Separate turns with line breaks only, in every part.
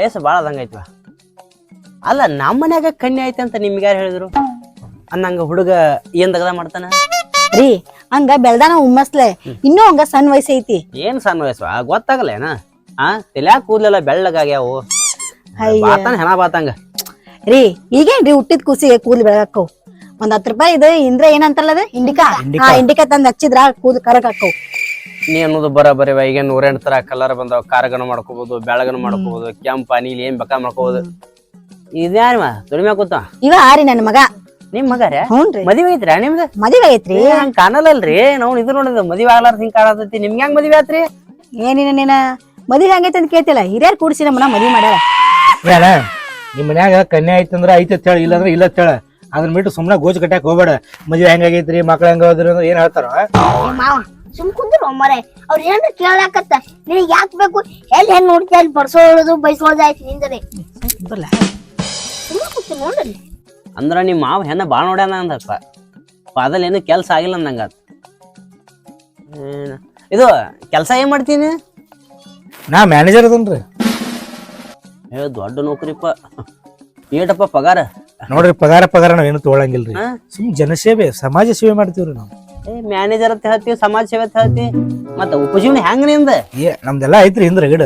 ವಯಸ್ಸು ಭಾಳ ಆದಂಗೈತ್ವ ಅಲ್ಲ ನಮ್ಮ ಮನ್ಯಾಗ ಕಣ್ಣಿ ಐತೆ ಅಂತ ನಿಮ್ಗೆ ಯಾರು ಹೇಳಿದ್ರು? ಅನ್ನಂಗ ಹುಡುಗ ಏನ್ ದಗದ ಮಾಡ್ತಾನ?
ರೀ ಹಂಗ ಬೆಳ್ದಾನ ಉಮ್ಮಸ್ಲೆ ಇನ್ನೂ ಹಂಗ ಸಣ್ಣ ವಯಸ್ಸು ಐತಿ.
ಏನ್ ಸಣ್ಣ ವಯಸ್ಸು? ಗೊತ್ತಾಗಲ್ಲ ಏನ? ಆ ತಲ್ಯಾಗ ಕೂದಲೆಲ್ಲ ಬೆಳ್ಳಗಾಗ್ಯಾವು.
ಅಯ್ಯ.
ಬಾತಂಗ. ರೀ ಬಾತಂಗ
ರೀ ಈಗೇನ್ರಿ ಹುಟ್ಟಿದ ಕೂಸಿಗೆ ಕೂದ್ಲು ಬೆಳಗಾಕವು? ಒಂದ್ ಹತ್ತು ರೂಪಾಯಿ ಇದು ಇಂದ್ರ ಏನಂತಲ್ಲ ಅದು? ಇಂಡಿಕಾ. ಹಾ ಇಂಡಿಕಾ ತಂದ್ ಹಚ್ಚಿದ್ರ ಕೂದ್ಲು ಕರಕ್ ಹಾಕವು
ನೀ ಅನ್ನೋದು ಬರೋಬರಿ ಈಗ ನೂರೆಂಟು ತರ ಕಲರ್ ಬಂದಾವ. ಕಾರ್ಗನ ಮಾಡ್ಕೋಬಹುದು ಬೆಳಗನ ಮಾಡ್ಕೋಬಹುದು ಕೆಂಪ ನೀಲಿ ಏನ್ ಬೇಕಾ ಮಾಡ್ಕೋಬಹುದು ಇದ್ಯಾರ ದುಡಿಮೆ ಕೂತ
ಇವ ಆರಿ ನನ್ನ ಮಗ.
ನಿಮ್ ಮಗಾರ?
ಹ್ಞೂನ್ರಿ
ಮದ್ವೆ ಐತ್ರ ನಿಮ್ದು?
ಮದುವೆ ಐತ್ರಿ.
ಹಂಗ ಹಂಗ್ ಕಾಣಲ್ಲಲ್ರಿ. ನಾವು ಇದು ನೋಡಿದ ಮದ್ವೆ ಆಗ್ಲಾರ್ದ ಹಿಂಗ್ ಕಾಣತೈತಿ. ನಿಮ್ಗೆ ಹೆಂಗ್ ಮದ್ವೆ ಆತ್ರಿ?
ಏನಿನ ನೀನ? ಮದುವೆ ಹಂಗೈತೆ ಅಂತ ಕೇಳ್ತಿಲ್ಲ. ಹಿರಿಯರ್ ಕೂಡಿಸಿ ನಮ್ಮನ ಮದುವೆ ಮಾಡ್ಯಾರ.
ನಿಮ್ ಮನ್ಯಾಗ ಕನ್ಯಾ ಐತಂದ್ರ ಐತೆ ಹೇಳ ಇಲ್ಲಾಂದ್ರ ಇಲ್ಲ ಹೇಳ. ಅದನ್ನ ಬಿಟ್ಟು ಸುಮ್ಮನೆ ಗೋಜ್ ಕಟ್ಟಾಕ ಹೋಗ್ಬೇಡ. ಮದ್ವೆ ಹೆಂಗಾಗೈತ್ರಿ ಮಕ್ಳ ಹೆಂಗ ಹೋದ್ರಿ ಅಂದ್ರೆ ಏನ್ ಹೇಳ್ತಾರ?
ಮಾವ. ಸುಮ್ ಕುಂದ್ರು ಮರೆ ಅವ್ರ ಏನ್ ಕೇಳಾಕತ್ತ? ನಿನಗ್ ಯಾಕ್ ಬೇಕು? ಎಲ್ಲಿ ಹೆಂಗ್ ನೋಡ್ತಿ ಅಲ್ಲಿ ಬಡ್ಸೋದು ಬೈಸೋಳೋದು ಆಯ್ತು ನಿಂದನೆ.
ಬರಲ್ಲ
ಸುಮ್ಮನೆ ಕೂತು ನೋಡ್ರಿ
ಅಂದ್ರ ನಿಮ್ ಮಾವ ಹೆಣ್ಣ ಬಾಳ ನೋಡ್ಯಾನ ಅಂದಪ್ಪ. ಪಾದಲ್ ಏನು ಕೆಲ್ಸ ಆಗಿಲ್ಲ ಅಂದಂಗ ಆತ್. ಇದು ಕೆಲ್ಸ ಏನ್ ಮಾಡ್ತೀನಿ?
ನಾ ಮ್ಯಾನೇಜರ್ ಅದನ್ರಿ.
ಏ ದೊಡ್ಡ ನೌಕರಿಪ್ಪ. ಏಟಪ್ಪ ಪಗಾರ?
ನೋಡ್ರಿ ಪಗಾರ ಪಗಾರ ನಾವೇನು ಏನು ತೊಗೊಳಂಗಿಲ್ರಿ.
ಹಾ?
ಸುಮ್ ಜನಸೇವೆ ಸಮಾಜ ಸೇವೆ ಮಾಡ್ತೀವ್ರಿ ನಾವು.
ಮ್ಯಾನೇಜರ್ ಅಂತ ಹೇಳ್ತಿ ಸಮಾಜ ಸೇವೆ ಅಂತ ಹೇಳ್ತಿ. ಮತ್ತ ಉಪಜೀವನ ಹೆಂಗ್ನಿಂದ?
ಏ ನಮ್ದೆಲ್ಲ ಐತ್ರಿ ಹಿಂದ್ರ ಗಿಡ.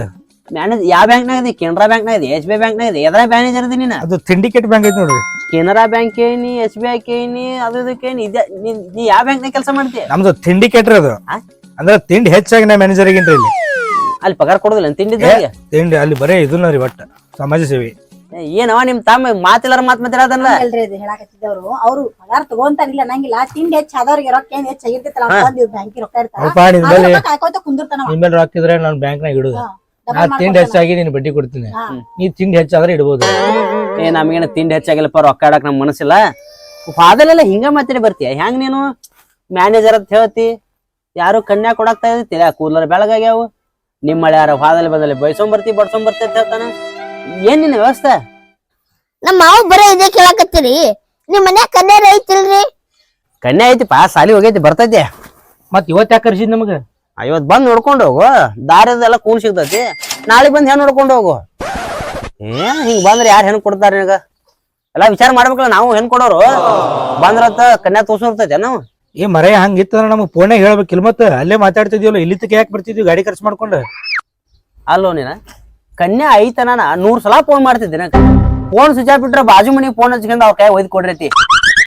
ಮ್ಯಾನೇಜ್ ಯಾವ ಬ್ಯಾಂಕ್ನಾಗ ಇದೆ ಕೆನರಾ ಬ್ಯಾಂಕ್ನಾಗ ಇದೆ ಎಸ್ ಬಿ ಐ ಬ್ಯಾಂಕ್ನಾಗ ಇದೆ ಎದ್ರ ಮ್ಯಾನೇಜರ್ ಇದೆ ನೀನ?
ಅದು ಸಿಂಡಿಕೇಟ್ ಬ್ಯಾಂಕ್ ಐತಿ ನೋಡ್ರಿ.
ಕೆನರಾ ಬ್ಯಾಂಕ್ ಏನಿ ಎಸ್ ಬಿ ಐ ಕೇನಿ ಅದು ಇದಕ್ಕೇನಿ ಇದೆ ನೀ- ಯಾವ ಬ್ಯಾಂಕ್ ನಾಗ ಕೆಲಸ ಮಾಡ್ತಿ?
ನಮ್ದು ಸಿಂಡಿಕೇಟ್ ಅದು.
ಆ?
ಅಂದ್ರ ತಿಂಡಿ ಹೆಚ್ಚಾಗಿ ನಾ ಮ್ಯಾನೇಜರ್ ಆಗಿನ್ರಿ ಇಲ್ಲಿ.
ಅಲ್ಲಿ ಪಗಾರ ಕೊಡೋದಿಲ್ಲ ತಿಂಡಿ
ತಿಂಡಿ ಅಲ್ಲಿ ಬರೇ ಇದನ್ನ ರೀ ಒಟ್ಟ. ಸಮಾಜ ಸೇವೆ.
ಏನವ ನಿಮ್ ತಮ್ಮ ಮಾತಿಲ್ಲಾರ ಮಾತ್ ಮಾತಾಡದಲ್ಲ
ಅಲ್ರಿ ಇದು ಹೇಳಾಕತ್ತಿದ್ದವ್ರು. ಅವ್ರು ಪಗಾರ ತಗೊಂತಾರಿಲ್ಲ ನಂಗಿಲ್ಲ. ತಿಂಡಿ ಹೆಚ್ಚ ಆದವ್ರಿಗೆ ರೊಕ್ಕ ಏನ್ ಹೆಚ್ಚ ಆಗಿರ್ತೈತಲ್ಲ ಬ್ಯಾಂಕಿ ರೊಕ್ಕ ಇರ್ತಾರ ಕಾಯ್ಕೋತ ಕುಂದಿರ್ತಾನವ.
ನಿಮ್ಮಲ್ಲಿ ರೊಕ್ಕ ಇದ್ರೆ ನಾನು ಬ್ಯಾಂಕ್ನಾಗ ಇಡುದು. ನಾ ತಿಂಡಿ ಹೆಚ್ಚಾಗಿ ನೀನ್ ಬಡ್ಡಿ ಕೊಡ್ತೀನಿ. ನೀ ತಿಂಡಿ ಹೆಚ್ಚಾದ್ರೆ ಇಡ್ಬೋದು.
ಏ ನಮಗೇನ ತಿಂಡಿ ಹೆಚ್ಚಾಗಿಲ್ಲಪ್ಪ ರೊಕ್ಕ ಆಡಕ್ ನಮ್ ಮನಸ್ಸಿಲ್ಲ. ಫಾದಲೆಲ್ಲ ಹಿಂಗ ಮಾತಾಡಿ ಬರ್ತೀಯ? ಹೆಂಗ್ ನೀನು? ಮ್ಯಾನೇಜರ್ ಅಂತ ಹೇಳ್ತಿ. ಯಾರು ಕನ್ಯಾ ಕೊಡಾಕ್ತಾ ಇದ್ದಿಲ್ಲ ಕೂದಲ ಬೆಳಗಾಗ್ಯಾವು. ನಿಮ್ಮಳೆ ಯಾರ ಹಾದಲ್ಲಿ ಬದಲಿ ಬಯಸೊಂಬರ್ತಿ ಬಡ್ಸೊಂಬರ್ತಿ ಅಂತ ಹೇಳ್ತಾನ. ಏನ್ ನಿನ್ನ ವ್ಯವಸ್ಥೆ?
ನಮ್ಮ ಮಾವ ಬರೇ ಇದೇ ಕೇಳಾಕತ್ತೀರಿ. ನಿಮ್ಮ ಮನ್ಯಾಗ ಕನ್ಯಾರ ಐತಿಲ್ರಿ?
ಕನ್ಯಾ ಪಾ ಸಾಲಿ ಹೋಗೈತಿ ಬರ್ತೈತಿ.
ಮತ್ ಇವತ್ತು ಯಾಕೆ ಕರ್ಸಿದ್ ನಮಗ?
ಇವತ್ ಬಂದ್ ನೋಡ್ಕೊಂಡು ಹೋಗು. ದಾರದೆಲ್ಲ ಕೂನ್ ಸಿಗ್ತೈತಿ. ನಾಳೆ ಬಂದ್ ಹೆಣ್ ನೋಡ್ಕೊಂಡು ಹೋಗು? ಏ ಹಿಂಗ್ ಬಂದ್ರೆ ಯಾರು ಹೆಣ್ ಕೊಡ್ತಾರ ನಿನಗ? ಎಲ್ಲ ವಿಚಾರ ಮಾಡ್ಬೇಕಲ್ಲ ನಾವು ಹೆಣ್ ಕೊಡೋರು? ಬಂದ್ರತ್ತ ಕನ್ಯಾ ತೋರ್ಸಿರ್ತೈತೆ ನಾವು
ಏ ಮರ ಹಂಗಿತ್ತಂದ್ರ ನಮಗ್ ಫೋನಾಗ ಹೇಳ್ಬೇಕಿಲ್ಲ ಮತ್ತ. ಅಲ್ಲೇ ಮಾತಾಡ್ತಿದ್ವಲ್ಲ ಇಲ್ಲಿ ತಕ ಯಾಕೆ ಬರ್ತಿದ್ವಿ ಗಾಡಿ ಖರ್ಚು ಮಾಡ್ಕೊಂಡು.
ಅಲ್ಲೋ ನೀನ? ಕನ್ಯಾ ಐತನ ನೂರ್ ಸಲ ಫೋನ್ ಮಾಡ್ತಿದ್ದೆ ಫೋನ್ ಸ್ವಿಚ್ ಆಫ್ ಬಿಟ್ರೆ ಬಾಜು ಮನಿಗೆ ಫೋನ್ ಹಚ್ಕೊಂಡು ಅವ್ರ ಕೈ ಒಯ್ದು ಕೊಡ್ರೈತಿ.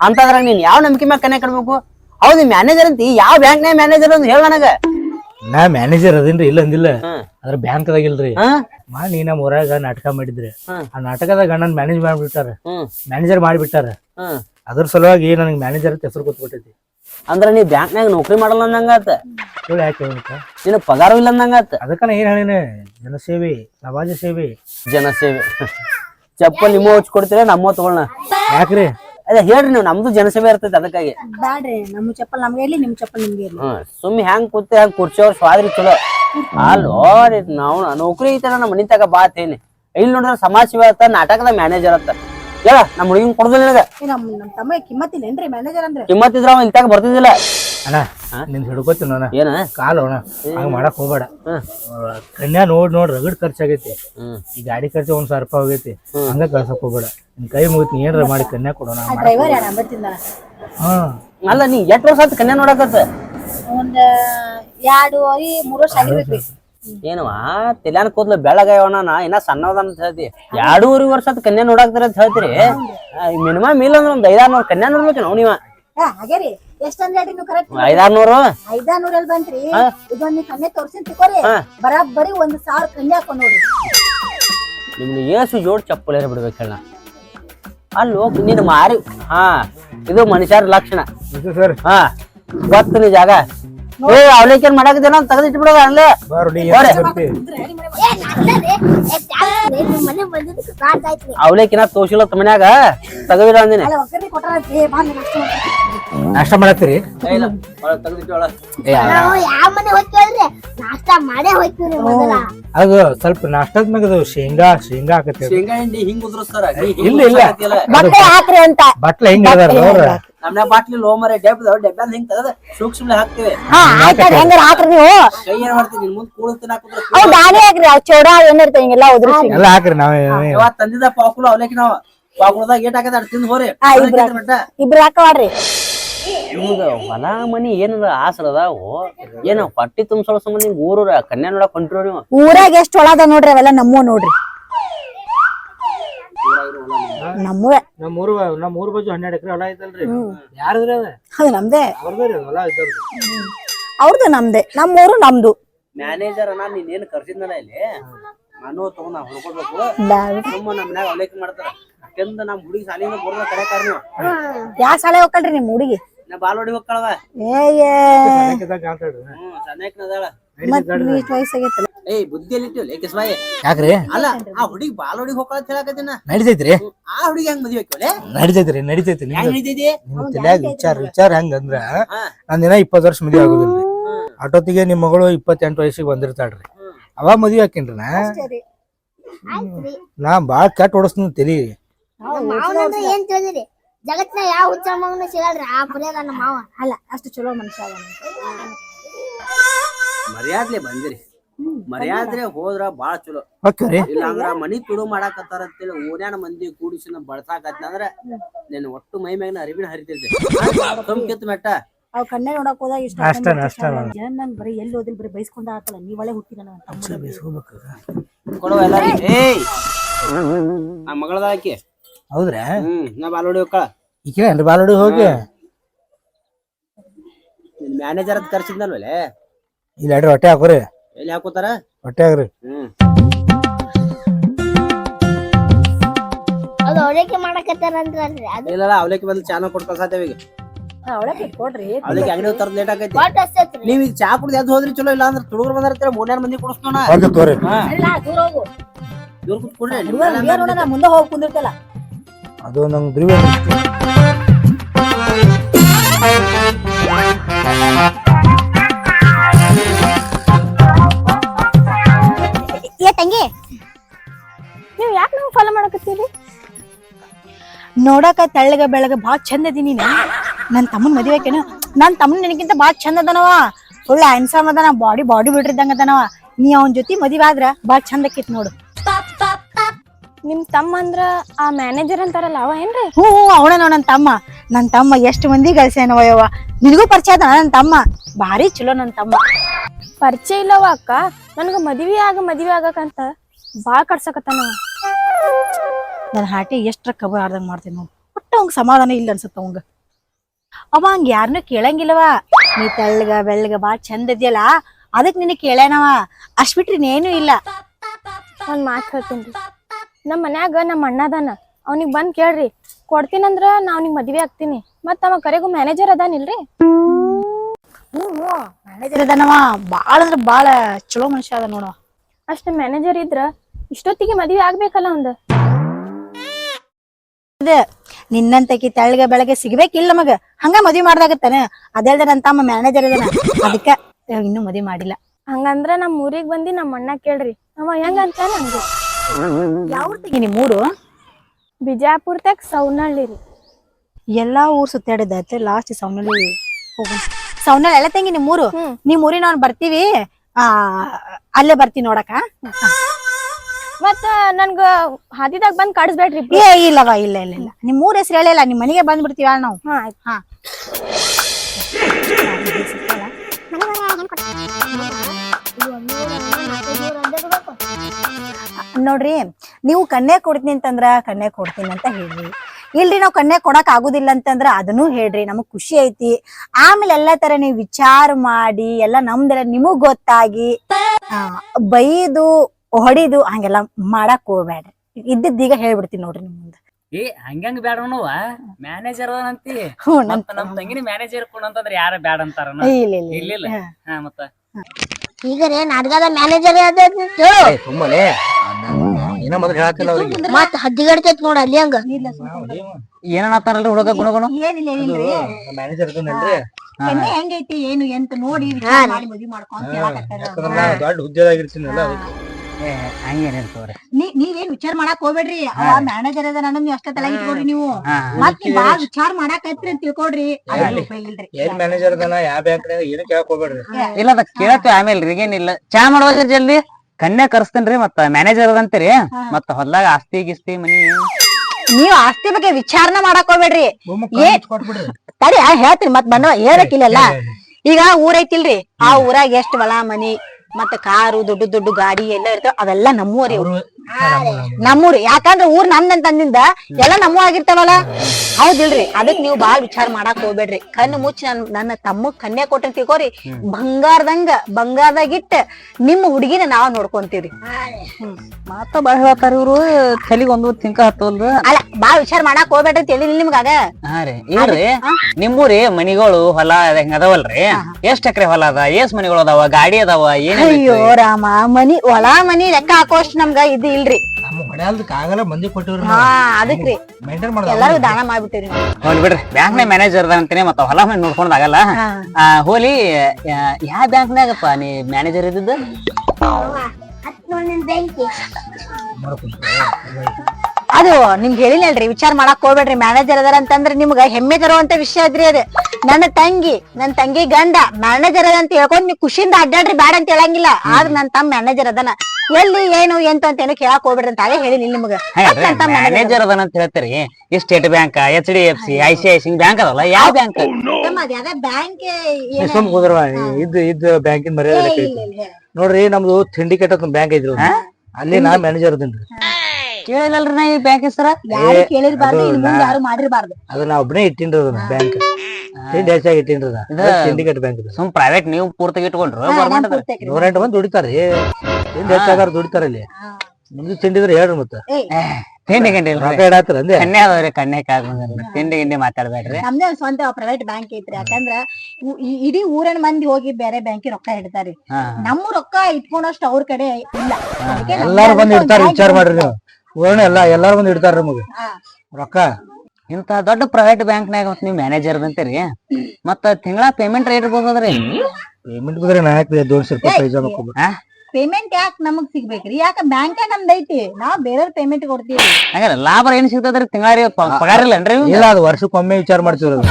ಅಂತಂದ್ರ ನೀನ್ ಯಾವ ನಂಬಿಕೆ ಮ್ಯಾಗ ಕನ್ಯಾ ಕಡ್ಬೇಕು ಹೌದು ಮ್ಯಾನೇಜರ್ ಅಂತಿ. ಯಾವ ಬ್ಯಾಂಕ್ನಾಗ ಮ್ಯಾನೇಜರ್ ಅಂತ ಹೇಳ ನನಗ.
ನಾ ಮ್ಯಾನೇಜರ್ ಅದೇನ್ರಿ ಇಲ್ಲ ಅಂದಿಲ್ಲ. ಅದ್ರ ಬ್ಯಾಂಕ್ದಾಗ ಇಲ್ರಿ. ಮಾ ನೀ ನಮ್ಮ ಊರಾಗ ನಾಟಕ ಮಾಡಿದ್ರಿ. ಆ ನಾಟಕದಾಗ ನನ್ನ ಮ್ಯಾನೇಜ್ ಮಾಡ್ಬಿಟ್ಟಾರ. ಮ್ಯಾನೇಜರ್ ಮಾಡಿಬಿಟ್ಟಾರ. ಅದ್ರ ಸಲುವಾಗಿ ನನಗೆ ಮ್ಯಾನೇಜರ್ ಅಂತ ಹೆಸರು ಕೊಟ್ಬಿಟ್ಟೈತಿ.
ಅಂದ್ರ ನೀ ಬ್ಯಾಂಕ್ನಾಗ ನೌಕರಿ ಮಾಡಲ್ಲ ಅಂದಂಗಾತ.
ಸುಳ್ಳು ಯಾಕೆ ಹೇಳ್ಬೇಕ?
ನಿನ್ನ ಪಗಾರ ಇಲ್ಲ ಅಂದಂಗಾತ.
ಅದಕ್ಕ ನಾ ಏನ್ ಹೇಳಿನ ಜನಸೇವೆ ಸಮಾಜ ಸೇವೆ.
ಜನಸೇವೆ. ಚಪ್ಪಲ್ ನಿಮ್ಮ ಹಚ್ಚಿ ಕೊಡ್ತೀರ ನಮ್ಮ ತಗೊಳ್ಳ
ಯಾಕ್ರಿ?
ಅದ ಹೇಳ್ರಿ ನೀವು ನಮ್ದು ಜನಸೇವೆ ಇರ್ತೈತಿ ಅದಕ್ಕಾಗಿ.
ಬ್ಯಾಡ್ರಿ ನಮ್ಮ ಚಪ್ಪಲ್ ನಮ್ಗೆ ಇರ್ಲಿ ನಿಮ್ ಚಪ್ಪಲ್ ನಿಮ್ಗೆ ಇರ್ಲಿ.
ಹ್ಮ್ ಸುಮ್ಮನೆ ಹೆಂಗ್ ಕೂತಿ ಹ್ಯಾಂಗ್ ಕುರ್ಚಿಯವ್ರ ಸ್ವಾದ್ರಿ ಚಲೋ. ಅಲ್ಲೋ ನಾವು ನೌಕರಿ ಐತಲ್ಲ ನಮ್ಮ ಮನಿ ತಗ ಬಾತೇನಿ ಇಲ್ಲಿ ನೋಡಿದ್ರೆ ಸಮಾಜ ಸೇವೆ ಅತ್ತ ನಾಟಕದ ಮ್ಯಾನೇಜರ್ ಅತ್ತ ಹೇಳ ನಮ್ಮ ಹುಡುಗಿನ ಕೊಡದಿಲ್ಲ ನಿನಗ.
ನಮ್ ನಮ್ ತಮ್ಮ ಕಿಮ್ಮತ್ತಿಲ್ಲೇನ್ರಿ ಮ್ಯಾನೇಜರ್ ಅಂದ್ರೆ?
ಕಿಮ್ಮತ್ತಿದ್ರ ಅವ ಇಲ್ಲಿ ತಗ ಬರ್ತಿದ್ದಿಲ್ಲ.
ಅಣ್ಣ ನಿನ್ ಹಿಡ್ಕೋತೀನಿ ಅಣ್ಣ.
ಏನ?
ಕಾಲು ಅಣ್ಣ ಹಂಗ ಮಾಡಕ್ ಹೋಗ್ಬೇಡ. ಕನ್ಯಾ ನೋಡ್ ನೋಡ್ ರಗಡ್ ಖರ್ಚಾಗೈತಿ.
ಆಗೈತಿ
ಈ ಗಾಡಿ ಖರ್ಚು ಒಂದ್ ಸಾವಿರ ರೂಪಾಯಿ ಹೋಗೈತಿ ಹಂಗ ಕಳ್ಸಕ್ ಹೋಗ್ಬೇಡ. ನಿನ್ ಕೈ ಮುಗಿತೀನಿ ಏನ್ರ ಮಾಡಿ ಕನ್ಯಾ ಕೊಡೋಣ
ಡ್ರೈವರ್ ಯಾರ
ಹಾ.
ಅಲ್ಲ ನೀ ಎಷ್ಟು ವರ್ಷ ಆಯ್ತು ಕನ್ಯಾ ನೋಡಕತ್ತ?
ಒಂದ್ ಎರಡು ಮೂರು ಮೂರ್ ವರ್ಷ ಆಗಿರ್ಬೇಕ್ರಿ
ಏನವ ತಲ್ಯಾನ ಕೂದ್ಲು ಬೆಳಗಾಯವಣ ನಾ ಇನ್ನ ಸಣ್ಣದಂತ ಹೇಳ್ತಿ. ಎರಡೂವರೆ ವರ್ಷ ಕನ್ಯಾ ನೋಡಾಕ್ತಾರ ಅಂತ ಹೇಳ್ತೀರಿ. ಮಿನಿಮಮ್ ಇಲ್ಲ ಅಂದ್ರೆ ಒಂದ್ ಐದಾರ್ನೂರ್ ನೂರು ಕನ್ಯಾ ನೋಡ್ಬೇಕು ನಾವು ನೀವ.
ಹಾಗೇರಿ. ಎಷ್ಟಂದ್ರೆ ನೀವು ಕರೆಕ್ಟ್
ಐದಾರು ನೂರು
ಐದಾನೂರ ಬಂತ್ರಿ. ಇದೊಂದ್ ಕನ್ಯಾ ತೋರ್ಸಿನ್ ತಿಕೋರಿ. ಬರಾಬ್ಬರಿ ಒಂದ್ ಸಾವಿರ ಕನ್ಯಾ ಹಾಕೊಂಡ್ ನೋಡ್ರಿ.
ನಿಮ್ಗೆ ಏಸು ಜೋಡ್ ಚಪ್ಪಲ್ ಏರ್ ಬಿಡ್ಬೇಕು ಹೇಳ. ಅಲ್ಲಿ ಹೋಗಿ ನೀನು ಮಾರಿ ಹಾ ಇದು ಮನುಷ್ಯರ ಲಕ್ಷಣ.
ಸರ್.
ಹಾ ಗೊತ್ತು ನೀ ಜಾಗ. ಏ ಅವಲೇಕೇನ್ ಮಾಡಾಕದೇನ ತೆಗೆದಿಟ್ಟು ಬಿಡೋದ ಅಲ್ಲೇ. ಅವಲೇಕಿನ ತೋಸಿಲ್ಲ ಮನ್ಯಾಗ? ತೆಗೆದಿಡ ಅಂದಿನಿ.
ನಾಷ್ಟ ಮಾಡತ್ತೀರಿ? ಅದು ಸ್ವಲ್ಪ ನಾಷ್ಟದ ಮ್ಯಾಗ ಅದು ಶೇಂಗಾ ಶೇಂಗಾ ಇಲ್ಲ, ಇಲ್ಲ.
ಬಟ್ಲೆ ಹಾಕ್ರಿ ಅಂತ.
ಬಟ್ಲ ಹಿಂಗ
ನಮ್ನ ಬಾಟ್ಲಿ ಲೋಮರ ಡೆಬ್ದ ಡೆಬ್ಬದ ಡೆಬ್ಬ ಹಿಂಗ್ ತಗದ ಸೂಕ್ಷ್ಮ ಹಾಕ್ತಿವಿ.
ಹಾ ಆಯ್ತಾರ ಹೆಂಗಾರ ಹಾಕ್ರಿ ನೀವು?
ಕೈ ಏನ್ ಮಾಡ್ತೀನಿ ನಿನ್ ಮುಂದ್ ಕೂಳು ತಿನ್ನಾಕುದ್ರ
ಅವ್ ದಾನಿ ಹಾಕ್ರಿ ಅವ್ ಚೌಡ ಏನಿರ್ತಾವ ಹಿಂಗೆಲ್ಲ ಉದ್ರಿಸಿ.
ಎಲ್ಲ ಹಾಕ್ರಿ ನಾವ್
ಯಾವಾಗ ತಂದಿದ್ದ ಪಾಕುಲು ಅವಲೇಕಿ ನಾವ. ಪಾಕುಳದಾಗ ಏಟ್ ಹಾಕದ ಅಡ್ ತಿಂದ್ ಹೋರಿ.
ಇಬ್ರು ಹಾಕವಾಡ್ರಿ
ನಿಮ್ಗ ಹೊಲ ಮನಿ ಏನದ ಆಸರ ಅದಾವು? ಏನ ಹೊಟ್ಟಿ ತುಂಬಿಸೋ ಸಂಬಂಧ ಊರ ಕನ್ಯಾ ನೋಡಕ್ ಹೊಂಟ್ರಿ ನೀವು
ಊರಾಗ ಎಷ್ಟ್ ಹೊಲ ಅದ ನೋಡ್ರಿ ಅವೆಲ್ಲ ನಮ್ಮವ್ ನೋಡ್ರಿ. ನಮ್ಮವೇ
ನಮ್ಮ ಊರು ನಮ್ಮ ಊರ್ ಬಾಜು ಹನ್ನೆರಡು ಎಕರೆ ಹೊಲ ಐತಲ್ರಿ. ಯಾರದ್ರಿ ಅದ?
ಅದು ನಮ್ದೇ.
ಅವ್ರದ್ರಿ ಹೊಲ ಐತಲ್ರಿ
ಅವ್ರದ್ದು ನಮ್ದೇ. ನಮ್ಮೂರು ನಮ್ದು.
ಮ್ಯಾನೇಜರ್ ಅಣ್ಣ ನೀನ್ ಏನ್ ಕರ್ಸಿದ್ನಲ್ಲ ಇಲ್ಲಿ? ನಾನು ತಗೊಂಡ್ ಹೊಡ್ಕೊಡ್ಬೇಕು
ಬ್ಯಾಡ.
ನಮ್ಮ ನಮ್ಮ ಮನ್ಯಾಗ ಅವಲೇಕಿ ಮಾಡ್ತಾರ. ಅಕ್ಕಂದ ನಮ್ ಹುಡುಗಿ ಸಾಲಿನ ಬರೋದ ಕಡೆ ಕಾರಣ ಯಾವ
ಯಾ ಶಾಲೆ ಹೋಗ್ಕಳ್ರಿ ನಿಮ್ ಹುಡುಗಿ?
ನಾ ಬಾಲ್ ಹೊಡಿ ಹೋಗ್ಕಳವ
ಏ ಏ
ಸಣ್ಣಕ್ಕಿದ್ದಾಗ ಕಾಣ್ತಾಳ್ರಿ.
ಹ್ಮ್
ಮತ್ ಇಷ್ಟ್ ವಯಸ್ಸಾಗೈತಲ್ಲ.
ಏಯ್ ಬುದ್ಧಿಯಲ್ಲಿ ಏಕೆ ಸ್ವಾಯಿ
ಯಾಕ್ರಿ?
ಅಲ್ಲ ಆ ಹುಡುಗಿ ಬಾಲ್ ಹುಡುಗಿ ಹೋಗ್ಕಳ ಅಂತ ಹೇಳಕತ್ತೀನ
ನಡಿತೈತ್ರಿ.
ಆ ಹುಡುಗಿ ಹೆಂಗ್ ಮದ್ವೆ ಹಾಕಿವಲೆ
ನಡಿತೈತ್ರಿ ನಡಿತೈತಿ
ಹೆಂಗ್
ನಿಮ್ದು ನಿಮ್ ತಲ್ಯಾಗ ವಿಚಾರ ವಿಚಾರ ಹೆಂಗಂದ್ರ. ನಂದ್ ದಿನ ಇಪ್ಪತ್ತು ವರ್ಷ ಮದ್ವೆ ಆಗುದಿಲ್ರಿ. ಆಟೋತಿಗೆ ನಿಮ್ ಮಗಳು ಇಪ್ಪತ್ತೆಂಟು ವಯಸ್ಸಿಗೆ ಬಂದಿರ್ತಾಳ್ರಿ. ಅವಾಗ ಮದ್ವೆ ಹಾಕಿನ್ರಿ ನಾ?
ಆಯ್ತ್ರಿ
ನಾ ಬಾಳ್ ಕೆಟ್ಟ ಓಡಿಸ್ತೀನಿ ತಲಿ.
ನಮ್ಮ ಮಾವನಂದ್ರೆ ಏನ್ ತಿಳಿದಿರಿ ಯಾವ ಹುಚ್ಚ ಮಗನ ಸಿಗಲ್ರಿ ಆ ಪರ್ಯಾದ ನಮ್ಮ ಮಾವ.
ಅಲ್ಲ ಅಷ್ಟು ಚಲೋ ಮನುಷ್ಯ
ಮರ್ಯಾದ್ಲೆ ಬಂದಿರಿ. ಮರ್ಯಾದ್ರೆ ಹೋದ್ರ ಬಾಳ ಚಲೋ.
ಇಲ್ಲಾಂದ್ರ
ಇಲ್ಲ ಅಂದ್ರ ಮನಿ ತುಡು ಮಾಡಾಕತ್ತಾರ ಅಂತೇಳಿ ಓನ್ಯಾನ ಮಂದಿ ಕೂಡಿಸಿನ ನಮ್ ಅಂದ್ರ ನಿನ್ ಒಟ್ಟು ಮೈ ಮ್ಯಾಗ ಅರಿವಿನ ಹರಿತೈತಿ ಕಮ್ ಕಿತ್ ಮೆಟ್ಟ.
ಅವ್ ಕಣ್ಣೆ ನೋಡಕ್ ಹೋದಾಗ ಇಷ್ಟ
ಅಷ್ಟೇ, ಅಷ್ಟೇ
ಜನ ನಂಗ್ ಬರೀ ಎಲ್ಲಿ ಹೋದಿಲ್ ಬರೀ ಬೈಸ್ಕೊಂಡ ಹಾಕಲ್ಲ ನೀವ್ ಒಳ್ಳೆ ಹುಟ್ಟಿ ನನ್ನ ತಮ್ಮ
ಕೊಡುವ ಎಲ್ಲ ಏಯ್! ಆ ಮಗಳದ ಆಕಿ.
ಹೌದ್ರಾ?
ಹ್ಮ್ ನಾ ಬಾಲ್ ಹೊಡಿ ಹೋಗ್ಕಳ.
ಈಕೆ ಏನ್ರಿ ಬಾಲೋಡಿ ಹೋಗಿ.
ಮ್ಯಾನೇಜರ್ ಅಂತ ಕರ್ಸಿದ್ನಲ್ವಲೆ?
ಇಲ್ಲ ಹೊಟ್ಟೆ ಹಾಕೋರಿ.
ಎಲ್ಲಿ ಹಾಕೋತಾರ?
ಹೊಟ್ಟೆ ಆಗ್ರಿ.
ಹ್ಮ್.
ಅದು ಅದು
ಇಲ್ಲ ಅವಲಕ್ಕಿ ಬಂದು ಚಾನ ಕೊಟ್ಟು ಕಳ್ಸಾತೇವ ಈಗ.
ಒಳಗೆ ಕೊಡ್ರಿ.
ಅವಲೇಕಿ ಅಂಗಡಿ ತರದ್ ಲೇಟ್ ಆಗೈತಿ.
ಬಾಟ್
ನೀವ್ ಈಗ ಚಾ ಕುಡ್ದು ಎದ್ದು ಹೋದ್ರಿ ಚಲೋ ಇಲ್ಲ ಅಂದ್ರೆ ತುಡುಗರು ಬಂದಿರ್ತೀರ ಮೂರ್ನಾರು ಮಂದಿ ಕುಡಿಸ್ತೋಣ
ಓಕೆ ತೋರಿ.
ಹಾ.
ಇಲ್ಲ ದೂರ ಹೋಗು.
ಇವ್ರು ಕುತ್ಕೊಂಡ್ರೆ
ಹುಡುಗ ಹುಡುಗಿಯರ್ ನೋಡೋಣ ಮುಂದೆ ಹೋಗಿ ಕುಂದಿರ್ತಲ್ಲ.
ಅದು ನಂಗೆ
ನೋಡಕ ತೆಳ್ಳಗ ಬೆಳಗ ಬಾಳ್ ಚಂದ ಅದೀನಿ ನೀನು. ನನ್ ತಮ್ಮನ್ ಮದ್ವೆ ನನ್ನ ನನ್ ತಮ್ಮನ್ ನಿನಗಿಂತ ಬಾಳ್ ಚಂದ ಅದನವ. ಒಳ್ಳೆ ಹ್ಯಾಂಡ್ಸಮ್ ಅದನ ಬಾಡಿ ಬಾಡಿ ಬಿಲ್ಡರ್ ಇದ್ದಂಗ ಅದನವ. ನೀ ಅವನ್ ಜೊತೆ ಮದ್ವಿ ಆದ್ರ ಬಾಳ್ ಚಂದ ಆಕಿತ್ ನೋಡು.
ನಿಮ್ ತಮ್ಮ ಅಂದ್ರ ಆ ಮ್ಯಾನೇಜರ್ ಅಂತಾರಲ್ಲ ಅವ ಏನ್ರಿ?
ಹ್ಞೂ ಹ್ಞೂ ಅವನ ನೋಡ್ ನನ್ ತಮ್ಮ. ನನ್ ತಮ್ಮ ಎಷ್ಟ್ ಮಂದಿ ಗಳಿಸ್ಯಾನವ ಯವ್ವ. ನಿನಗೂ ಪರಿಚಯ ಅದ ನನ್ ತಮ್ಮ? ಭಾರಿ ಚಲೋ ನನ್ ತಮ್ಮ.
ಪರಿಚಯ ಇಲ್ಲವ ಅಕ್ಕ. ನನ್ಗ ಮದ್ವಿ ಆಗ ಮದ್ವಿ ಆಗಕಂತ ಬಾಳ್ ಕಡ್ಸಕತ್ತಾನ ಅವ.
ನನ್ ಹಾಟಿ ಎಷ್ಟ್ರ ಕಬರ್ ಆಡ್ದಂಗ್ ಮಾಡ್ತೀನಿ ನೋಡಿ. ಒಟ್ಟ ಅವಂಗ ಸಮಾಧಾನ ಇಲ್ಲ ಅನ್ಸುತ್ತೆ ಅವಂಗ. ಅವ ಹಂಗ ಯಾರನ್ನೂ ಕೇಳಂಗಿಲ್ಲವ. ನೀ ತೆಳ್ಳಗ ಬೆಳ್ಳಗ ಭಾಳ ಚಂದ ಇದೆಯಲ್ಲ ಅದಕ್ ನಿನಗ್ ಕೇಳ್ಯಾನವ ಅಷ್ಟ್ ಬಿಟ್ರಿ ಇನ್ನೇನು ಇಲ್ಲ.
ಒಂದ್ ಮಾತ್ ಹೇಳ್ತೀನಿ ನಮ್ಮ ಮನ್ಯಾಗ ನಮ್ಮ ಅಣ್ಣದಾನ ಅವ್ನಿಗ್ ಬಂದ್ ಕೇಳ್ರಿ. ಕೊಡ್ತೀನಂದ್ರ ನಾ ಅವ್ನಿಗ್ ಮದ್ವಿ ಆಗ್ತೀನಿ. ಮತ್ತ ಅವ ಕರೆಗೂ ಮ್ಯಾನೇಜರ್ ಅದಾನಿಲ್ರಿ.
ಮ್ಯಾನೇಜರ್ ಇದಾನವ ಬಾಳ ಅಂದ್ರ ಬಾಳ ಚಲೋ ಮನುಷ್ಯ ಅದ ನೋಡವ
ಅಷ್ಟ ಮ್ಯಾನೇಜರ್ ಇದ್ರ ಇಷ್ಟೊತ್ತಿಗೆ ಮದ್ವಿ ಆಗ್ಬೇಕಲ್ಲ ಒಂದ್
ನಿನ್ನಂತಕಿ ತೆಳ್ಳಗ ಬೆಳಗ್ಗೆ ಸಿಗ್ಬೇಕಿಲ್ಲ ನಮಗ. ಹಂಗ ಮದ್ವಿ ಮಾಡ್ದಾಗತ್ತಾನೆ. ಅದಲ್ದ ನನ್ ತಮ್ಮ ಮ್ಯಾನೇಜರ್ ಇದನ್ನ ಅದಕ್ಕ ಇನ್ನೂ ಮದ್ವಿ ಮಾಡಿಲ್ಲ.
ಹಂಗಂದ್ರ ನಮ್ ಊರಿಗ್ ಬಂದಿ ನಮ್ ಅಣ್ಣ ಕೇಳ್ರಿ. ಅವ ಹೆಂಗಂತ ನನ್ಗೆ
ಯಾವ ಮೂರು ನಿಮ್ ಊರು?
ಬಿಜಾಪುರ್ದಾಗ ಸೌನಳ್ಳಿ ರೀ
ಎಲ್ಲಾ ಊರ್ ಸುತ್ತಾಡಿದೈತೆ ಲಾಸ್ಟ್ ಸೌನಲ್ಲಿ ಹೋಗೋಣ. ಸೌನಲ್ಲಿ ಎಲ್ಲ ತಂಗಿ ನಿಮ್ ಊರು. ನಿಮ್ ಊರಿನ ಅವ್ನ್ ಬರ್ತೀವಿ. ಆ ಅಲ್ಲೇ ಬರ್ತೀನಿ ನೋಡಕ
ಮತ್ತ ನನ್ಗ ಹಾದಿದಾಗ ಬಂದ್ ಕಾಡಿಸ್ಬೇಡ್ರಿ.
ಏ ಇಲ್ಲವ ಇಲ್ಲ ಇಲ್ಲ ಇಲ್ಲ. ನಿಮ್ ಮೂರ್ ಹೆಸರು ಹೇಳಿಲ್ಲ ನಿಮ್ ಮನೆಗೆ ಬಂದ್ಬಿಡ್ತೀವ ನಾವು.
ಹಾ ಆಯ್ತು.
ಹಾ. ನೋಡ್ರಿ ನೀವು ಕನ್ಯೆ ಕೊಡ್ತೀನಿ ಅಂತಂದ್ರ ಕನ್ಯೆ ಕೊಡ್ತೀನಿ ಅಂತ ಹೇಳ್ರಿ. ಇಲ್ರಿ ನಾವು ಕನ್ಯೆ ಕೊಡಕ್ ಆಗುದಿಲ್ಲ ಅಂತಂದ್ರ ಅದನ್ನು ಹೇಳ್ರಿ ನಮಗ್ ಖುಷಿ ಐತಿ. ಆಮೇಲೆ ಎಲ್ಲಾ ತರ ನೀವು ವಿಚಾರ ಮಾಡಿ ಎಲ್ಲಾ ನಮ್ದೆಲ್ಲ ನಿಮಗ್ ಗೊತ್ತಾಗಿ ಆ, ಬೈದು ಹೊಡಿದು ಹಂಗೆಲ್ಲ ಮಾಡಕ್ ಹೋಗ್ಬೇಡ್ರಿ. ಇದ್ದಿದ್ದೀಗ ಹೇಳ್ಬಿಡ್ತೀನಿ ನೋಡ್ರಿ ನಿಮ್ ಮುಂದೆ.
ಏ ಹಂಗಂಗ್ ಬ್ಯಾಡ ಅನ್ನುವ ಮ್ಯಾನೇಜರ್
ಹ್ಞೂ
ಮತ್ತ ನಮ್ ತಂಗಿನ ಮ್ಯಾನೇಜರ್ ಅಂತಂದ್ರ ಯಾರ ಬ್ಯಾಡ ಅಂತಾರ
ಇಲ್ಲ ಇಲ್ಲ
ಹಾ. ಮತ್ತ?
ಈಗರೇ ನಾಟಕದ ಮ್ಯಾನೇಜರ್ ಅದ
ತುಂಬಲೇ ಏನ ಮೊದಲು ಹೇಳತ್ತಿಲ್ಲ ಅವ್ರಿಗೆ.
ಮತ್ ಹದ್ದಿಗಡ್ತೈತ್ ನೋಡ ಅಲ್ಲಿ ಹಂಗ.
ಹುಡುಗ ಗುಣ ಗುಣ
ಏನಿಲ್ಲ ಏನಿಲ್ರಿ
ಮ್ಯಾನೇಜರ್
ಹೆಂಗೈತಿ ಏನು ಎಂತ ನೋಡಿ ವಿಚಾರ ಮಾಡಿ ಮದ್ವಿ ಹೇಳಕತ್ತಾರ.
ದೊಡ್ಡ ಹುದ್ದೆದಾಗಿರ್ತೀನಲ್ಲ ಅದಕ್ಕೆ.
ಹಂಗೇನಿಲ್ಲ ತಗೋರಿ
ನೀ ನೀವೇನ್ ವಿಚಾರ ಮಾಡಕ್ ಹೋಗ್ಬೇಡ್ರಿ. ಅವ ಮ್ಯಾನೇಜರ್ ಅದ ನೀವು ಅಷ್ಟ ತಲೆ ಇಟ್ಕೊಡ್ರಿ ನೀವು. ಮತ್ ನೀವ್ ಬಾಳ್ ವಿಚಾರ ಮಾಡಾಕತ್ರಿ ಅಂತ ತಿಳ್ಕೊಡ್ರಿ. ಅದೇನ್ ಉಪಯೋಗ ಇಲ್ರಿ.
ಏನ್ ಮ್ಯಾನೇಜರ್ ಅದಾನ ಯಾವ ಏನು ಕೇಳಕ್ ಹೋಗ್ಬೇಡ್ರಿ.
ಇಲ್ಲ ಅದ ಕೇಳತ್ತೀವಿ ಆಮೇಲೆ ಈಗೇನಿಲ್ಲ ಚಾ ಮಾಡುವಾಗ ಜಲ್ದಿ. ಕನ್ಯಾ ಕರ್ಸ್ತೇನ್ರಿ ಮತ್ತ ಮ್ಯಾನೇಜರ್ ಅದಂತೀರಿ ಮತ್ತ ಹೊಲ್ದಾಗ ಆಸ್ತಿ ಗಿಸ್ತಿ ಮನಿ.
ನೀವ್ ಆಸ್ತಿ ಬಗ್ಗೆ ವಿಚಾರನ ಮಾಡಕ್ ಹೋಗ್ಬೇಡ್ರಿ. ಏ-
ಕೊಟ್ಬಿಡ್ರಿ
ತಡಿ ಹೇಳ್ತೀನಿ ಮತ್ ಬಂದ ಹೇಳಕ್ಕಿಲ್ಲ ಈಗ ಊರ್ ಐತಿಲ್ರಿ. ಆ ಊರಾಗ ಎಷ್ಟ್ ಹೊಲ ಮನಿ ಮತ್ತ ಕಾರು ದೊಡ್ಡ ದೊಡ್ಡ ಗಾಡಿ ಎಲ್ಲ ಇರ್ತಾವ. ಅವೆಲ್ಲ ನಮ್ಮೂರಿ. ನಮ್ಮೂರಿ. ಯಾಕಂದ್ರ ಊರ್ ನಮ್ದಂತ ಅಂದಿಂದ ಎಲ್ಲ ನಮ್ಮೂ ಆಗಿರ್ತಾವಲ್ಲ. ಹೌದಿಲ್ರಿ. ಅದಕ್ ನೀವು ಬಾಳ್ ವಿಚಾರ ಮಾಡಾಕ್ ಹೋಗ್ಬೇಡ್ರಿ. ಕಣ್ಣು ಮುಚ್ಚಿ ನನ್ ನನ್ನ ತಮ್ಮ ಕನ್ಯಾ ಕೊಟ್ಟಂತ ತಿಳ್ಕೊರಿ. ಬಂಗಾರದಂಗ ಬಂಗಾರದಾಗಿಟ್ಟ ನಿಮ್ಮ ಹುಡುಗಿನ ನಾವ್ ನೋಡ್ಕೊಂತೀವ್ರಿ.
ಮಾತ ಬಾಳ ಹೇಳ್ತಾರ ಇವ್ರು. ತಲಿಗ್ ಒಂದು ತಿಂಕ ಹತ್ತ
ಅಲ್ಲ ಬಾಳ್ ವಿಚಾರ ಮಾಡಾಕ್ ಹೋಗ್ಬೇಡ್ರಿ ಹೇಳಿಲ್ಲ ನಿಮ್ಗಾಗ
ಹಾ ರೀ. ಇಲ್ರಿ. ನಿಮ್ಮೂರಿ ಮನಿಗಳು ಹೊಲ ಅದ ಹೆಂಗ್ ಅದಾವಲ್ರಿ? ಎಷ್ಟ್ ಎಕರೆ ಹೊಲ ಅದ? ಎಷ್ಟ್ ಮನಿಗಳು ಅದಾವ? ಗಾಡಿ ಅದಾವ? ಏನ್
ಅಯ್ಯೋ ರಾಮ ಮನಿ ಒಳ ಮನಿ ಲೆಕ್ಕ ಹಾಕೋಷ್ಟ್ ನಮ್ಗ ಇದು ಇಲ್ರಿ.
ನಮ್ಮ ಹೊಡೆಯಲ್ದಕ್ ಆಗಲ್ಲ ಮಂದಿ ಕೊಟ್ಟಿವ್ರಿ
ಹಾ ಅದಕ್ರಿ.
ಮೇಂಟೈನ್ ಮಾಡೋದು
ಎಲ್ಲಾರು ದಾನ ಮಾಡ್ಬಿಟ್ಟಿರಿ ನಾವು.
ಹೋಗ್ಲಿ ಬಿಡ್ರಿ. ಬ್ಯಾಂಕ್ ಮ್ಯಾನೇಜರ್ ಅದ ಅಂತೀನಿ ಮತ್ತ ಹೊಲ ಮನೆ ನೋಡ್ಕೊಂಡ್ ಆಗಲ್ಲ
ಹಾ.
ಆ, ಹೋಲಿ ಯಾವ ಬ್ಯಾಂಕ್ನಾಗಪ್ಪ ನೀ ಮ್ಯಾನೇಜರ್ ಇದ್ದಿದ್ದು?
ಬೆಂಕಿ
ಅದು ನಿಮ್ಗೆ ಹೇಳಿನಲ್ರಿ ವಿಚಾರ ಮಾಡಕ್ ಹೋಗ್ಬೇಡ್ರಿ. ಮ್ಯಾನೇಜರ್ ಅದಾರ ಅಂತಂದ್ರೆ ನಿಮ್ಗ ಹೆಮ್ಮೆ ತರುವಂತ ವಿಷಯ ಇದ್ರಿ ಅದು. ನನ್ನ ತಂಗಿ ನನ್ ತಂಗಿ ಗಂಡ ಮ್ಯಾನೇಜರ್ ಅದ ಅಂತ ಹೇಳ್ಕೊಂಡ್ ನೀವು ಖುಷಿಯಿಂದ ಅಡ್ಡಾಡ್ರಿ ಬ್ಯಾಡ ಅಂತ ಹೇಳಂಗಿಲ್ಲ. ಆದ್ರೆ ನನ್ನ ತಮ್ಮ ಮ್ಯಾನೇಜರ್ ಅದನ. ಎಲ್ಲಿ ಏನು ಎಂತ ಅಂತ ಏನೋ ಕೇಳಕ್ ಹೋಗ್ಬೇಡ್ರಿ ಅಂತ ಅದೇ ಹೇಳಿನಿ ನಿಮ್ಗ. ತಮ್ಮ manager
ಮ್ಯಾನೇಜರ್ ಅದನ. ಅಂತ ಹೇಳ್ತೀರಿ? ಈ state bank H D F C I C I C bank ಅದಲ್ಲ? ಯಾವ ಬ್ಯಾಂಕ್
ತಮ್ಮ ಅದ್ ಯಾವ್ದೋ ಬ್ಯಾಂಕ್
ಸುಮ್ ಕುದ್ರವ ಇದ್ ಇದ್ ಬ್ಯಾಂಕಿನ ಮರ್ಯಾದೆ ನೋಡ್ರಿ ನಮ್ದು ಸಿಂಡಿಕೇಟ್ ಅಂತ ಬ್ಯಾಂಕ್ ಐತ್ರಿ ಒಂದು. ಅಲ್ಲಿ ನಾ ಮ್ಯಾನೇಜರ್ ಅದೇನ್ರಿ.
ಕೇಳಿಲ್ಲಲ್ರಿ ನಾ ಈ ಬ್ಯಾಂಕ್ ಹೆಸರ?
ಯಾರು ಕೇಳಿರ್ಬಾರ್ದು ಇನ್ ಮುಂದೆ ಯಾರು ಮಾಡಿರ್ಬಾರ್ದು.
ಅದು ನಾ ಒಬ್ಬನೇ ಇಟ್ಟಿನ್ರಿ ಅದನ್ನ ಬ್ಯಾಂಕ್ ಹೆಚ್ಚಾಗಿ ಇಟ್ಟಿನ್ರಿ ಅದ. ಸಿಂಡಿಕೇಟ್ ಬ್ಯಾಂಕ್
ಸುಮ್ ಪ್ರೈವೇಟ್ ನೀವು ಪೂರ್ತಿ ಇಟ್ಕೊಂಡ್ರು ಗೌರ್ಮೆಂಟ್ ಅದ
ದುಡಿತಾರ ದುಡಿತಾರ್ರಿ ತಿಂಡಿ ಹೆಚ್ಚಾಗಾರ ದುಡಿತಾರ ಇಲ್ಲಿ. ನಿಮ್ದು ತಿಂಡಿದ್ರೆ ಹೇಳ್ರಿ ಮತ್ತ.
ತಿಂಡಿ ಗಿಂಡಿ ಇಲ್ರಿ.
ರೊಕ್ಕ ಇಡಾತ್ರ ಅಂದೆ?
ಕನ್ಯಾ ಅದಾವ್ರಿ ಕಣ್ಣೆ ತಿಂಡಿ ಗಿಂಡಿ ಮಾತಾಡ್ಬೇಡ್ರಿ.
ನಮ್ದೇ ಸ್ವಂತ ಪ್ರೈವೇಟ್ ಬ್ಯಾಂಕ್ ಐತ್ರಿ. ಯಾಕಂದ್ರ ಇಡೀ ಊರಿನ ಮಂದಿ ಹೋಗಿ ಬೇರೆ ಬ್ಯಾಂಕಿಗೆ ರೊಕ್ಕ ಇಡ್ತಾರಿ. ನಮ್ಮ ರೊಕ್ಕ ಇಟ್ಕೊಂಡಷ್ಟು ಅವ್ರ ಕಡೆ ಇಲ್ಲ.
ಎಲ್ಲಾರು ಬಂದು ಇಡ್ತಾರ ವಿಚಾರ
bank
ಮಾಡ್ರಿ ನೀವು. ಊರಣ ಎಲ್ಲಾ ಎಲ್ಲಾರು ಬಂದ್ ಇಡ್ತಾರ ನಮಗ.
ಹಾ.
ರೊಕ್ಕ.
ಇಂತ ದೊಡ್ಡ ಪ್ರೈವೇಟ್ ಬ್ಯಾಂಕ್ನಾಗ ಮತ್ ನೀವು ಮ್ಯಾನೇಜರ್ ಅಂತೀರಿ ಮತ್ತ ತಿಂಗಳ ಪೇಮೆಂಟ್ ರೇಟ್ ಇರ್ಬೋದ್ರಿ
ಪೇಮೆಂಟ್ ಬಂದ್ರೆ ನಾ ಯಾಕೆ ರೂಪಾಯಿ ಹಾಕೋಬೇಕು
ಪೇಮೆಂಟ್ ಯಾಕೆ ನಮಗ್ ಸಿಗ್ಬೇಕ್ರಿ? ಯಾಕ ಬ್ಯಾಂಕ್ ನಮ್ದ್ ಐತಿ? ನಾವ್ ಬೇರೆಯವ್ರ ಪೇಮೆಂಟ್ ಕೊಡ್ತೀವಿ.
ಹಂಗಾರ ಲಾಭ ಏನ್ ಸಿಗ್ತದ್ರಿ? ತಿಂಗಳ ಪಗಾರ ಇಲ್ಲನ್ರಿ
ಇಲ್ಲ ಅದು ವರ್ಷಕ್ಕೊಮ್ಮೆ ವಿಚಾರ ಮಾಡ್ತೀವ್ರಿ ಅದು.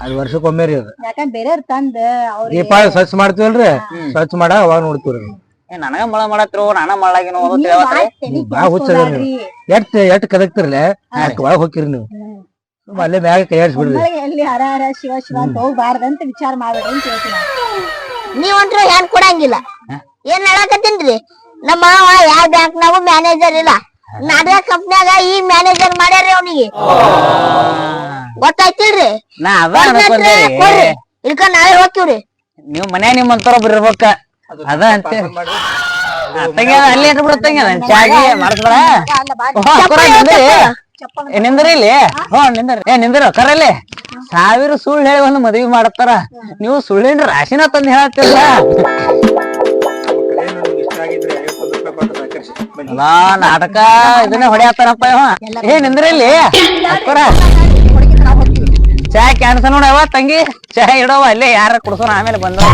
ಅದು ವರ್ಷಕ್ಕೊಮ್ಮೆ ರೀ ಅದು.
ಯಾಕಂದ್ರೆ ಬೇರೆಯವ್ರ ತಂದ್ ಅವ್ರಿಗೆ
ದೀಪಾವಳಿ ಸ್ವಚ್ಛ ಮಾಡ್ತೀವಲ್ರಿ? ಸ್ವಚ್ಛ ಮಾಡ ಅವಾಗ ನೋಡ್ತೀವ್ರಿ.
ಏ, ನನಗ ಮಳ ಮಾಡತ್ರು ನಾನ ಮಳ್ಳಾಗಿನ ಅದು
ನೀವ್
ತಿಳಿವತ್ರಿ
ಅದಾರ್
ಕೆಡ್ಸ್ಕೊಬ್ಯಾಡ್ರಿ.
ಎಷ್ಟ್ ಎಷ್ಟ್ ಕದಕ್ತಿರ್ಲೆ? ಅಷ್ಟ್ ಒಳಗ್ ಹೋಗಿರಿ ನೀವು? ಸುಮ್ಮ ಅಲ್ಲೇ ಮ್ಯಾಗ ಕೈ ಆಡ್ಸ್ಬಿಡ್ರಿ
ಒಮ್ಮೆಲೆ ಎಲ್ಲಿ ಹರ ಹರ ಶಿವ ಶಿವ ಅಂತ ಹೋಗ್ಬಾರ್ದಂತ ವಿಚಾರ ಮಾಡ್ಬೇಡ್ರಿ ಅಂತ ಹೇಳ್ತೀನಿ.
ನೀವಂತ್ರು ಹೆಣ್ ಕೊಡಂಗಿಲ್ಲ. ಏನ್ ಹೇಳಕತ್ತೀನ್ರಿ? ನಮ್ಮ ಮಾವ ಯಾವ ಬ್ಯಾಂಕ್ನಾಗು ಮ್ಯಾನೇಜರ್ ಇಲ್ಲ. ನಾಟಕ ಕಂಪ್ನ್ಯಾಗ ಈ ಮ್ಯಾನೇಜರ್ ಮಾಡ್ಯಾರಿ ಅವನಿಗೆ. ಗೊತ್ತಾಯ್ತಿಲ್ರಿ?
ನಾ ಅದ ಅನ್ಕೊಂಡೆ.
ಕೊಡ್ರಿ. ಇಲ್ಕ ನಾಳೆ ಹೋಗ್ತೀವ್ರಿ.
ನೀವ್ ಮನ್ಯಾಗ ನಿಮ್ ಅಂತಾರ ಒಬ್ರು ಇರ್ಬೇಕ. ಅದ ಅಂತ ತಂಗಿ ಅಲ್ಲಿ ಇಟ್ಟು ಬಿಡುತ್ತಂಗ ಚಾಗಿ ಮಾಡಿಸ್ಬೇಡ
ಅಲ್ಲ ಬಾ.
ಓ, ಅಕ್ಕುರ ನಿಂದ್ರಿ. ಏ, ನಿಂದ್ರಿ ಇಲ್ಲಿ. ಹ್ಞೂ ನಿಂದ್ರಿ. ಏ ನಿಂದ್ರಿ ಕರಲ್ಲಿ ಸಾವಿರ ಸುಳ್ಳು ಹೇಳಿ ಒಂದು ಮದ್ವಿ ಮಾಡತ್ತಾರ. ನೀವು ಸುಳ್ಳಿನ ರಾಶಿನ ತಂದು ಹೇಳತ್ತಿಲ್ಲ ಅಲಾ ನಾಟಕ ಇದನ್ನ ಹೊಡೆಯತ್ತಾರಪ್ಪ ಇವ. ಏ ನಿಂದ್ರಿ ಇಲ್ಲಿ. ಅಕ್ಕುರ. ಚಾ ಕ್ಯಾನ್ಸಲ್ ನೋಡವ ತಂಗಿ. ಚಾ ಇಡವ ಅಲ್ಲೇ ಯಾರ ಕುಡ್ಸೋಣ ಆಮೇಲೆ ಬಂದವ